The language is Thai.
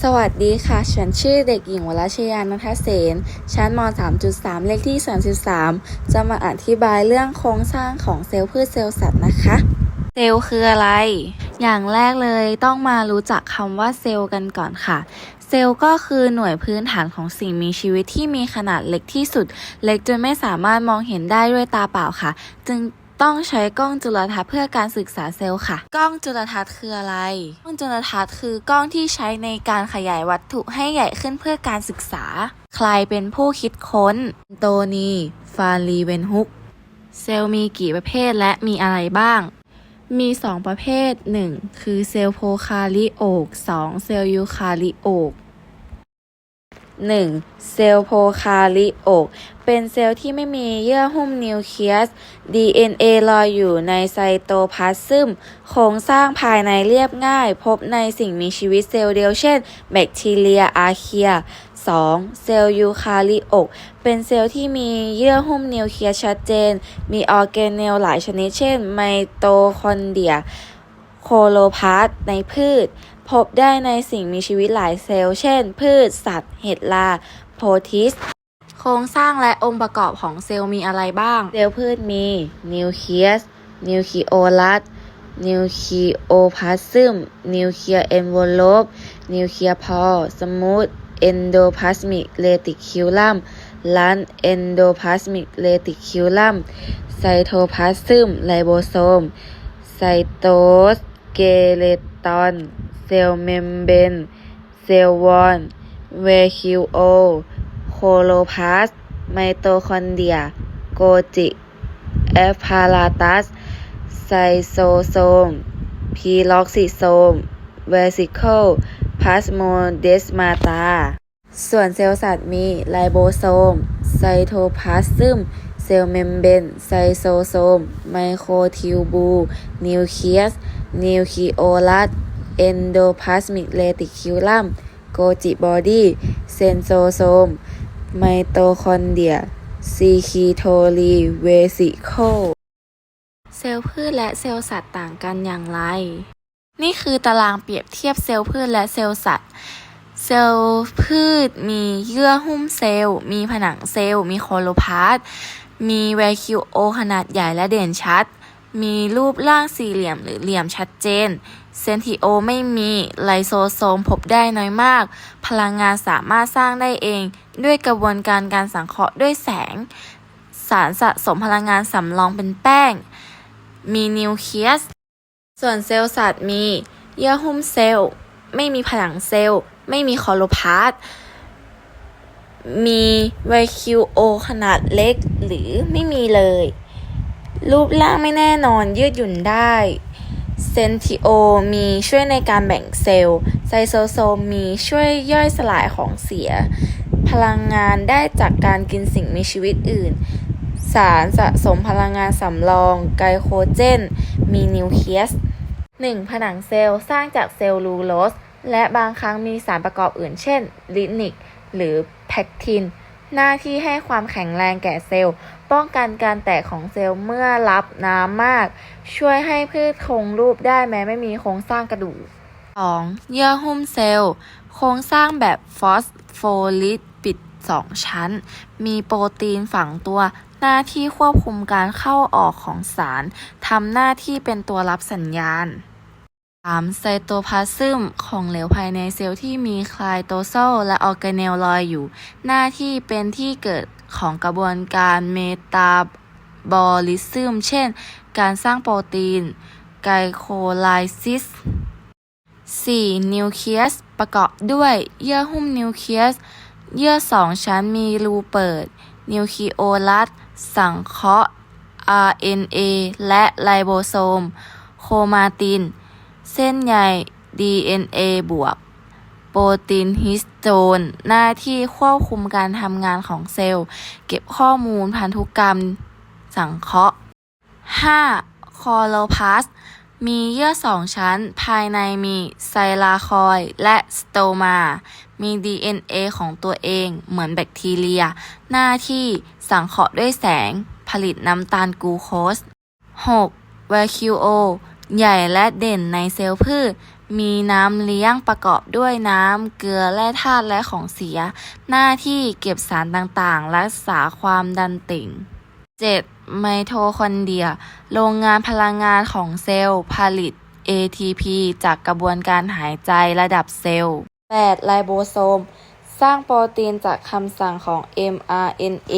สวัสดีค่ะ ฉันชื่อเด็กหญิงวรชยานัทเสน ชั้นม 3.3 เลขที่ 33 จะมาอธิบายเรื่องโครงสร้างของเซลล์พืชเซลล์สัตว์นะคะ เซลล์คืออะไร อย่างแรกเลยต้องมารู้จักคำว่าเซลล์กันก่อนค่ะ เซลล์ก็คือหน่วยพื้นฐานของสิ่งมีชีวิตที่มีขนาดเล็กที่สุด เล็กจนไม่สามารถมองเห็นได้ด้วยตาเปล่าค่ะ จึง ต้องใช้กล้องจุลทรรศน์เพื่อการศึกษาเซลล์ค่ะ กล้องจุลทรรศน์คืออะไร กล้องจุลทรรศน์คือกล้องที่ใช้ในการขยายวัตถุให้ใหญ่ขึ้นเพื่อการศึกษา ใครเป็นผู้คิดค้น โตนี ฟารีเวนฮุก เซลล์มีกี่ประเภทและมีอะไรบ้าง มี 2 ประเภท 1. คือเซลล์โพคาริโอก 2. เซลล์ยูคาริโอก 1. เซลล์โพคาริโอกเป็นเซลล์ที่ไม่มีเยื่อหุ้มนิวเคลียส DNA ลอยอยู่ในไซโตพลาซึมโครงสร้างภายในเรียบง่าย พบในสิ่งมีชีวิตเซลล์เดียวเช่น แบคทีเรียอาร์เคีย 2. เซลล์ยูคาริโอกเป็นเซลล์ที่มีเยื่อหุ้มนิวเคลียสชัดเจน มีออร์แกเนลหลายชนิดเช่น ไมโตคอนเดรีย โคโลพาสในพืช พบได้ในสิ่งมีชีวิตหลายเซลล์ เช่น พืช สัตว์ เห็ดลา โพทิส โครงสร้างและองค์ประกอบของเซลล์มีอะไรบ้าง เซลล์พืชมี นิวเคลียส นิวคลีโอลัส นิวคลีโอพาซึม นิวเคลียร์เอนโวโลป นิวเคลียร์พอลสมูทเอนโดพลาสมิกเรติคิวลัมลันเอนโดพลาสมิกเรติคิวลัมไซโทพลาซึมไลโบโซม ไซโตส เกเลตอน เซลล์เมมเบรนเซลล์วอน เวคิวโอ โคโลพาส ไมโตคอนเดีย โกจิแอฟพาราตัส ไซโซโซม พีล็อกซิโซม เวสิเคิลพลาสโมเดสมาตา ส่วนเซลล์สัตว์มีไลโบโซม ไซโทพลาซึม เซลล์เมมเบรนไซโซโซม ไมโครทิวบูลนิวเคลียส นิวคลีโอลัส เอนโดพลาสมิกเรติคิวลัม โกจิบอดี้ เซนโซโซม ไมโตคอนเดรีย ซีคีโทรีเวสิโคเซลล์พืชและเซลล์สัตว์ต่างกันอย่างไร นี่คือตารางเปรียบเทียบเซลล์พืชและเซลล์สัตว์ เซลล์พืช มีเยื่อหุ้มเซลล์ มีผนังเซลล์ มีโคโลพาสต์มีแวคิวโอขนาดใหญ่และเด่นชัด มีรูปร่างสี่เหลี่ยมหรือเหลี่ยมชัดเจน เซนทิโอไม่มี ไลโซโซมพบได้น้อยมาก พลังงานสามารถสร้างได้เอง ด้วยกระบวนการการสังเคราะห์ด้วยแสง สารสะสมพลังงานสำรองเป็นแป้ง มีนิวเคลียส ส่วนเซลล์สัตว์มี เยื่อหุ้มเซลล์ ไม่มีผนังเซลล์ ไม่มีคอโลพาสต์มีไวคิวโอขนาดเล็กหรือไม่มีเลย รูปร่างไม่แน่นอนยืดหยุ่นได้เซนทิโอมีช่วยในการแบ่งเซลล์ไซโซโซมมีช่วยย่อยสลายของเสีย พลังงานได้จากการกินสิ่งมีชีวิตอื่น สารสะสมพลังงานสำรองไกลโคเจน มีนิวเคลียส 1. ผนังเซลล์สร้างจากเซลลูโลส และบางครั้งมีสารประกอบอื่น เช่น ลินิก หรือแพคทิน หน้าที่ให้ความแข็งแรงแก่เซลล์ ป้องกันการแตกของเซลล์เมื่อรับน้ำมาก ช่วยให้พืชคงรูปได้แม้ไม่มีโครงสร้างกระดูก 2. เยื่อหุ้มเซลล์ โครงสร้างแบบฟอสโฟลิปิด 2 ชั้น มีโปรตีนฝังตัว หน้าที่ควบคุมการเข้าออกของสาร ทำหน้าที่เป็นตัวรับสัญญาณ 3. ไซโตพลาซึมของเหลวภายในเซลล์ที่มีคลายโตโซลและออร์แกเนลลอยอยู่ หน้าที่เป็นที่เกิดของกระบวนการเมตาบอลิซึม เช่น การสร้างโปรตีน ไกโคไลซิส 4. นิวเคลียส ประกอบด้วยเยื่อหุ้มนิวเคลียส เยื่อสองชั้นมีรูเปิด นิวคลีโอลัส สังเคราะห์ RNA และไลโบโซม โคมาติน เส้นใย DNA บวก โปรตีนฮิสโตน หน้าที่ควบคุมการทำงานของเซลล์ เก็บข้อมูลพันธุกรรมสังเคราะห์ 5. คอโลพาสมีเยื่อสองชั้น ภายในมีไซลาคอยและสโตมา มี DNA ของตัวเองเหมือนแบคทีเรีย หน้าที่สังเคราะห์ด้วยแสง ผลิตน้ำตาลกลูโคส 6. วาคิโอ ใหญ่และเด่นในเซลล์พืช มีน้ำเลี้ยงประกอบด้วยน้ำเกลือแร่ธาตุและของเสีย หน้าที่เก็บสารต่างๆ รักษาความดันติ่ง 7. ไมโทคอนเดรีย โรงงานพลังงานของเซลล์ผลิต ATP จากกระบวนการหายใจระดับเซลล์ 8. ไลโบโซม สร้างโปรตีนจากคำสั่งของ mRNA